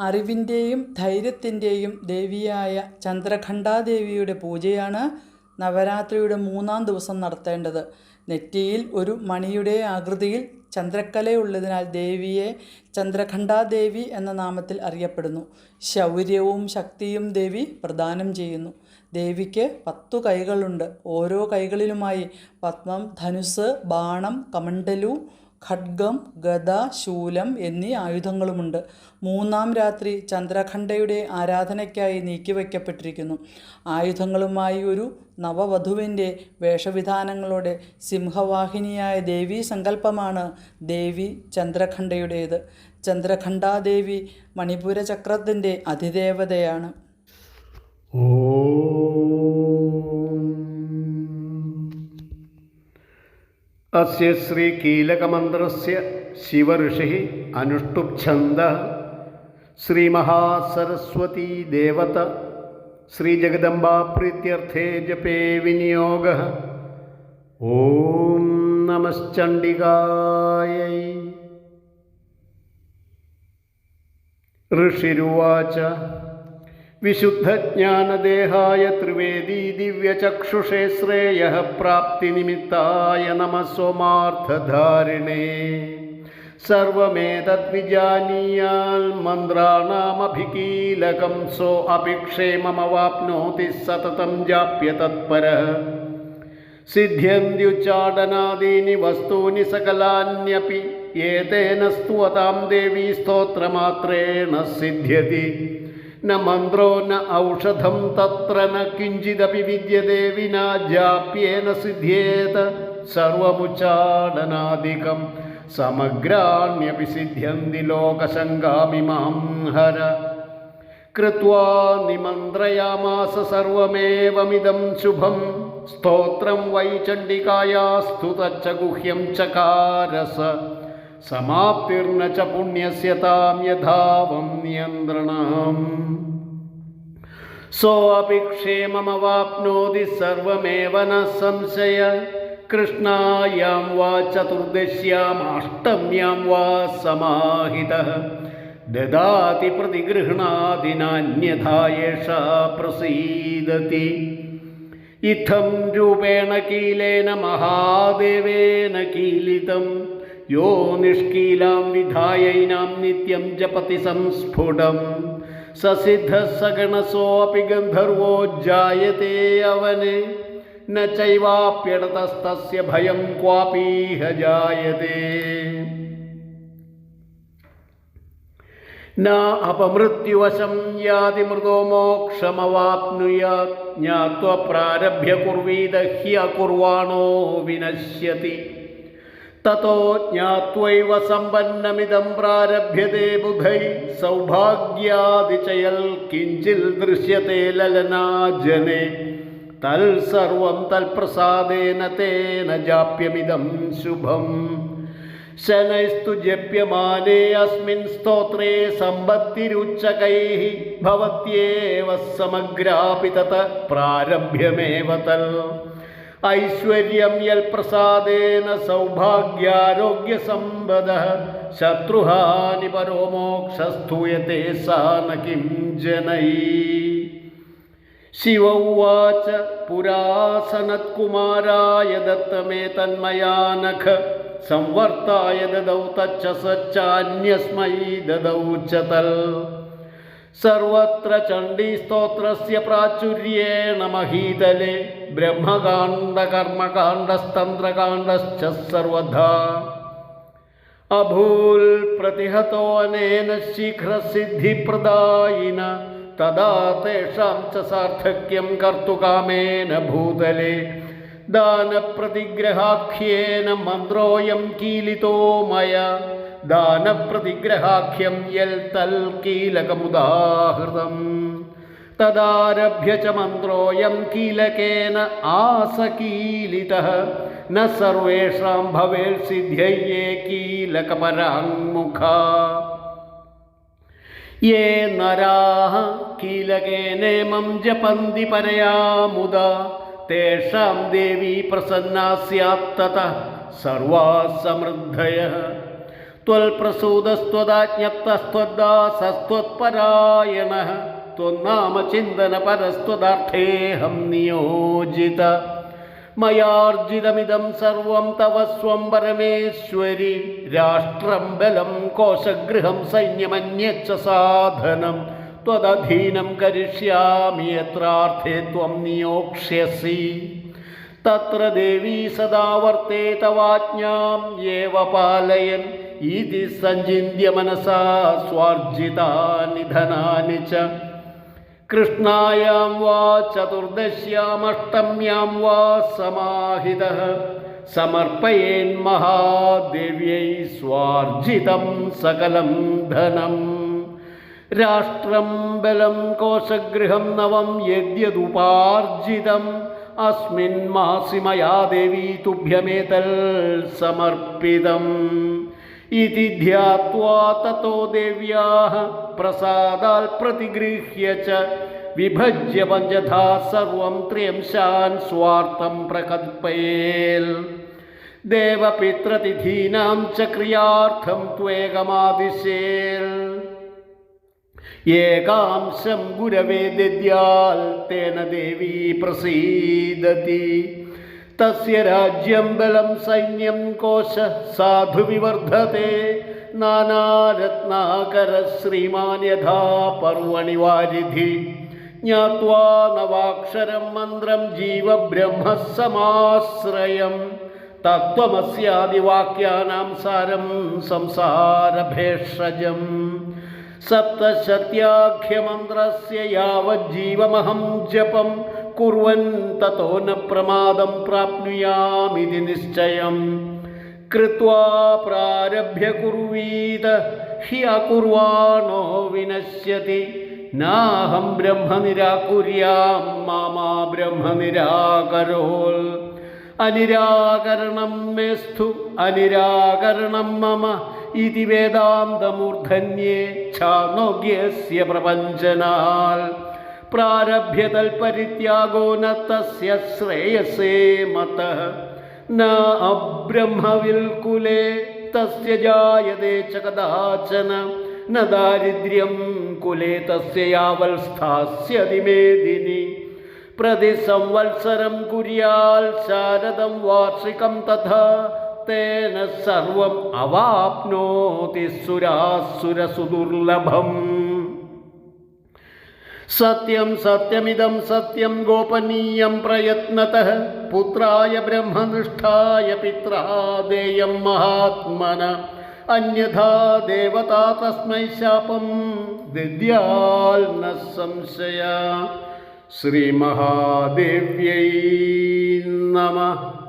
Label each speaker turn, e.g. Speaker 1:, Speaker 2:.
Speaker 1: അറിവിന്റെയും ധൈര്യത്തിന്റെയും ദേവിയായ ചന്ദ്രഘണ്ഠാദേവിയുടെ പൂജയാണ് നവരാത്രിയുടെ മൂന്നാം ദിവസം നടത്തേണ്ടത്. നെറ്റിയിൽ ഒരു മണിയുടെ ആകൃതിയിൽ ചന്ദ്രക്കലയുള്ളതിനാൽ ദേവിയെ ചന്ദ്രഖണ്ഡാദേവി എന്ന നാമത്തിൽ അറിയപ്പെടുന്നു. ശൗര്യവും ശക്തിയും ദേവി പ്രദാനം ചെയ്യുന്നു. ദേവിക്ക് പത്തു കൈകളുണ്ട്. ഓരോ കൈകളിലുമായി പത്മം ധനുസ് ബാണം കമണ്ടലു ഖഡ്ഗം ഗദ ശൂലം എന്നീ ആയുധങ്ങളുമുണ്ട്. മൂന്നാം രാത്രി ചന്ദ്രഖണ്ഡയുടെ ആരാധനയ്ക്കായി നീക്കിവയ്ക്കപ്പെട്ടിരിക്കുന്നു ആയുധങ്ങളുമായി ഒരു നവവധുവിന്റെ വേഷവിധാനങ്ങളോടെ സിംഹവാഹിനിയായ ദേവീ സങ്കല്പമാണ് ദേവി ചന്ദ്രഖണ്ഡയുടേത്. ചന്ദ്രഖണ്ഡാദേവി മണിപുര ചക്രത്തിന്റെ അതിദേവതയാണ്
Speaker 2: അസ്യ ശ്രീകീലകമന്ത്രസ്യ ശിവഋഷി അനുഷ്ടുപ്ഛന്ദ ശ്രീമഹാസരസ്വതീ ദേവത ശ്രീജഗദംബാപ്രീത്യർത്ഥേ ജപേ വിനിയോഗ ഓം നമശ്ചണ്ഡികായൈ ഋഷിരുവാച വിശുദ്ധജ്ഞാനദേഹായ ത്രിവേദീ ദിവ്യചക്ഷുഷേ ശ്രേയ പ്രാപ്തിനിമിത്തായ നമസ്വമാർത്ഥധാരിണേ സർവമേതദ്വിജാനീയാൽ മന്ത്രാണാമഭികീലകം സോ അഭിക്ഷേമമവാപ്നോതി സതതം ജാപ്യ തത്പര. സിദ്ധ്യന്ത്യുച്ചാടനാദീനി വസ്തൂനി സകലാന്യപി ഏതേന സ്തുവതാം ദേവീ സ്തോത്രമാത്രേണ സിദ്ധ്യതി. न मन्त्रो न औषधं तत्र न किञ्चिदपि विद्यते विना जाप्येन सिद्ध्येत सर्वमुच्चाडनादिकं समग्राण्यपि सिद्ध्यन्ति लोकशङ्गामिमां हर कृत्वा निमन्त्रयामास सर्वमेवमिदं शुभं स्तोत्रं वै चण्डिकायास्तु तच्च गुह्यं चकारस സമാപ്തിർണ ച പുണ്യസ്യ താം യഥാവം നിയന്ത്രണം. സോപി ക്ഷേമമവാപ്നോതി സർവമേവ ന സംശയ. കൃഷ്ണായാം വാ ചതുർദശ്യാം അഷ്ടമ്യാം വാ സമാഹിത. ദദാതി പ്രതിഗൃഹണാദിനന്യഥാ യേഷ പ്രസീദതി. ഇത്തം രൂപേണ കീലേന മഹാദേവേന കീലിതം. യോ നിഷ്കീലാം വിധായൈനാം നിത്യം ജപതി സംസ്ഫുടം. സസിദ്ധസഗണസോപി ഗന്ധർവോ ജായത്തെ അവന്. ന ചൈവാപ്യടതസ്തസ്യ ഭയം ക്വാപീഹ ജായതേ ന അപമൃത്യുവശം യാതി മൃതോ മോക്ഷമവാപ്നുയാത് ജ്ഞാത്വ പ്രാരഭ്യ കുർവീദഹ്യ കുർവാണോ വിനശ്യതി. തതോ ജ്ഞാത്വൈവ സമ്പന്നമിതം പ്രാരഭ്യതേ ബുധൈ സൗഭാഗ്യാതിചയൽ കിഞ്ചിൽ ദൃശ്യത്തെ ലലനാജനെ. തൽസർവം തൽപ്രസാദേന തേന ജാപ്യമിതം ശുഭം. ശനൈസ്തു ജപ്യമാനേ അസ്മിൻ സ്തോത്രേ സമ്പത്തിരുച്ചകൈ ഭവത്യേവ സമഗ്രാപി പ്രാരഭ്യമേവ തൽ. ഐശ്വര്യം യൽ പ്രസാദേന സൗഭാഗ്യാരോഗ്യസമ്പദ ശത്രുഹാനി പരോമോക്ഷസ്ഥൂയത്തെ സാ ന കിം ജനൈ. ശിവ ഉവാച പുരാസനത്കുമാരായ ദത്തമേ തന്മയാ സംവർത്തായ ദദൗ തച്ച സച്ചാന്യസ്മൈ ദദൗ ചതൽ. सर्वत्र चण्डीस्तोत्रस्य प्राचुर्येण महीतले ब्रह्मकाण्डकर्मकाण्डस्तन्त्रकाण्डश्च सर्वधा अभूल् प्रतिहतोऽनेन शीघ्रसिद्धिप्रदायिन तदा तेषां च सार्थक्यं कर्तुकामेन भूतले दानप्रतिग्रहाख्येन मन्त्रोऽयं कीलितो मया दानप्रतिग्रहाख्यं यल्तल्कीलकमुदाहृतम् तदारभ्य च मन्त्रोऽयं कीलकेन आसकीलितः न सर्वेषां भवेत् सिद्ध्यै ये कीलकपराङ्मुखा ये नराः कीलकेनेमं जपन्ति परया मुदा तेषां देवी प्रसन्ना स्यात् ततः सर्वाः समृद्धयः ത്വൽപ്രസൂതസ്ത്വദാജ്ഞപ്തസ്ത്വദാസസ്ത്വത്പരായണ ത്വന്നാമചിന്തന പരസ്ത്വദാർത്ഥേഹം നിയോജിത. മയാർജിതമിതം സർവം തവ സ്വം പരമേശ്വരി. രാഷ്ട്രം ബലം കോശഗൃഹം സൈന്യമന്യച്ച സാധനം. ത്വദധീനം കരിഷ്യാമി യത്രാർത്ഥേ ത്വം നിയോക്ഷ്യസി. തത്ര ദേവീ സദാ വർത്തേ തവാജ്ഞാം. ഏവ പാലയൻ ഇതി സഞ്ചിന്യ മനസാ സ്വാർജിതാനിധനാനി ച. കൃഷ്ണായാം വാ ചതുർദശ്യാമഷ്ടമ്യാം വാ സമാഹിത. സമർപ്പയേൻ മഹാദേവ്യൈ സ്വാർജിതം സകലം ധനം. രാഷ്ട്രം ബലം കോശഗൃഹം നവം യദ്യതുപാർജിതം. അസ്മിൻ മാസിമയാ ദേവി തുഭ്യമേതൽ സമർപ്പിതം. इति ध्यात्वा ततो देव्याः प्रसादाल् प्रतिगृह्य च विभज्य पञ्चधा सर्वं त्र्यंशान् स्वार्थं प्रकल्पयेल्। देवपितृतिथीनां च क्रियार्थं त्वेकमादिशेल् एकांशं गुरवे दद्याल् तेन देवी प्रसीदति। തസ്യ രാജ്യം ബലം സൈന്യം കോശ സാധു വിവർദ്ധത്തെ നാനാരത്നാകര ശ്രീമാൻ യഥാ പർവണി വാരിധി ജ്ഞാത്വാ നവാക്ഷരം മന്ത്രം ജീവബ്രഹ്മസമാശ്രയം. തത്വമസ്യാദിവാക്യാനാം സാരം സംസാരഭേഷജം. സപ്തശത്യാഖ്യമന്ത്രസ്യ യാവജ്ജീവമഹം ജപം. കുർവൻ തോ ന പ്രമാദം പ്രാപ്നുയാമിതി നിശ്ചയം കൃത്വാ കുർവീത ഹി അകുർവാണോ വിനശ്യതി നാഹം ബ്രഹ്മ നിരാകുര്യാം മാമാ ബ്രഹ്മ നിരാകരോൽ അനിരാകരണം മേസ്തു അനിരാകരണം മമ ഇതി വേദാന്തമൂർധന്യേ ഛാനോഗ്യസ്യ പ്രപഞ്ചനാൽ പ്രാരഭ്യ തൽപരിത്യാഗോ ന തസ്യ ശ്രേയസേ മത ന അബ്രഹ്മവിൽകുലേ തസ്യ ജായതേ ച കദാചന ന ദാരിദ്ര്യം കുലേ തസ്യ യാവൽ സ്ഥാസ്യതി മേദിനി പ്രതിസംവത്സരം കുര്യാൽ ശാരദം വാർഷികം തഥാ തേന സർവം അവാപ്നോതി സുരാസുരസുദുർലഭം സത്യം സത്യമിദം സത്യം ഗോപനീയം പ്രയത്നത പുത്രായ ബ്രഹ്മനിഷ്ഠായ പിത്രാദേയം മഹാത്മന. അന്യഥാ ദേവതാ തസ്മൈ ശാപം. ദദ്യാൽ ന സംശയ ശ്രീമഹാദേവ്യൈ നമഃ.